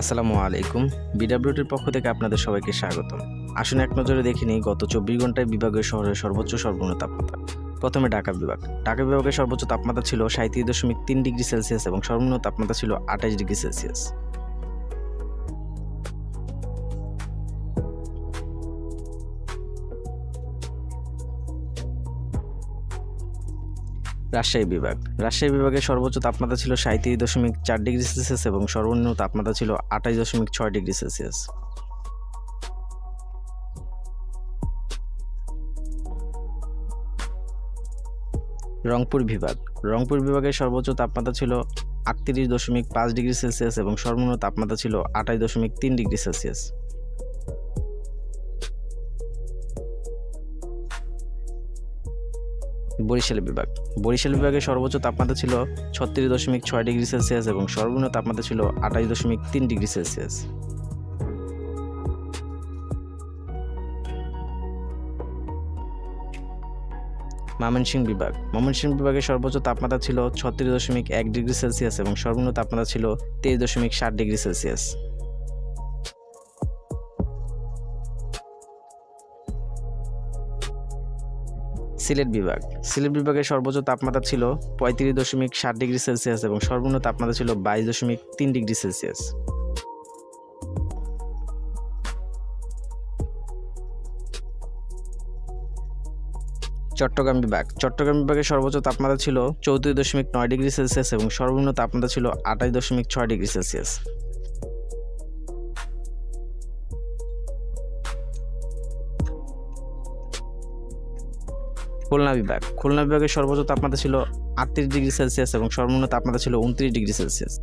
আসসালামু আলাইকুম। বিডাব্লিউটির পক্ষ থেকে আপনাদের সবাইকে স্বাগতম। আসুন এক নজরে দেখে নিই, গত চব্বিশ ঘন্টায় বিভাগের শহরের সর্বোচ্চ সর্বনিম্ন তাপমাত্রা। প্রথমে ঢাকা বিভাগ। ঢাকা বিভাগের সর্বোচ্চ তাপমাত্রা ছিল সাঁত্রিশ দশমিক তিন ডিগ্রি সেলসিয়াস এবং সর্বনিম্ন তাপমাত্রা ছিল আঠাশ ডিগ্রি সেলসিয়াস। রাজশাহী বিভাগ। রাজশাহী বিভাগের সর্বোচ্চ তাপমাত্রা ছিল সাঁত্রিশ দশমিক চার ডিগ্রি সেলসিয়াস এবং সর্বনিম্ন তাপমাত্রা ছিল আঠাশ দশমিক ছয় ডিগ্রি সেলসিয়াস। রংপুর বিভাগ। রংপুর বিভাগের সর্বোচ্চ তাপমাত্রা ছিল আটত্রিশ দশমিক পাঁচ ডিগ্রি সেলসিয়াস এবং সর্বনিম্ন তাপমাত্রা ছিল আঠাশ দশমিক তিন ডিগ্রি সেলসিয়াস। বরিশাল বিভাগ। বরিশাল বিভাগে সর্বোচ্চ তাপমাত্রা ছিল ছত্রিশ দশমিক ছয় ডিগ্রি সেলসিয়াস এবং সর্বনিম্ন তাপমাত্রা ছিল আঠাশ দশমিক তিন ডিগ্রি সেলসিয়াস। ময়মনসিংহ বিভাগ। ময়মনসিংহ বিভাগে সর্বোচ্চ তাপমাত্রা ছিল ছত্রিশ দশমিক এক ডিগ্রি সেলসিয়াস এবং সর্বনিম্ন তাপমাত্রা ছিল তেইশ দশমিক ষাট ডিগ্রি সেলসিয়াস। সিলেট বিভাগ। সিলেট বিভাগের সর্বোচ্চ তাপমাত্রা ছিল পঁয়ত্রিশ দশমিক ষাট ডিগ্রি সেলসিয়াস এবং সর্বনিম্ন তাপমাত্রা ছিল বাইশ দশমিক তিন ডিগ্রি সেলসিয়াস। চট্টগ্রাম বিভাগ। চট্টগ্রাম বিভাগের সর্বোচ্চ তাপমাত্রা ছিল চৌত্রিশ দশমিক নয় ডিগ্রি সেলসিয়াস এবং সর্বনিম্ন তাপমাত্রা ছিল আঠাশ দশমিক ছয় ডিগ্রি সেলসিয়াস। খুলনা বিভাগ। খুলনা বিভাগের সর্বোচ্চ তাপমাত্রা ছিল আটত্রিশ ডিগ্রি সেলসিয়াস এবং সর্বনিম্ন তাপমাত্রা ছিল উনত্রিশ ডিগ্রি সেলসিয়াস।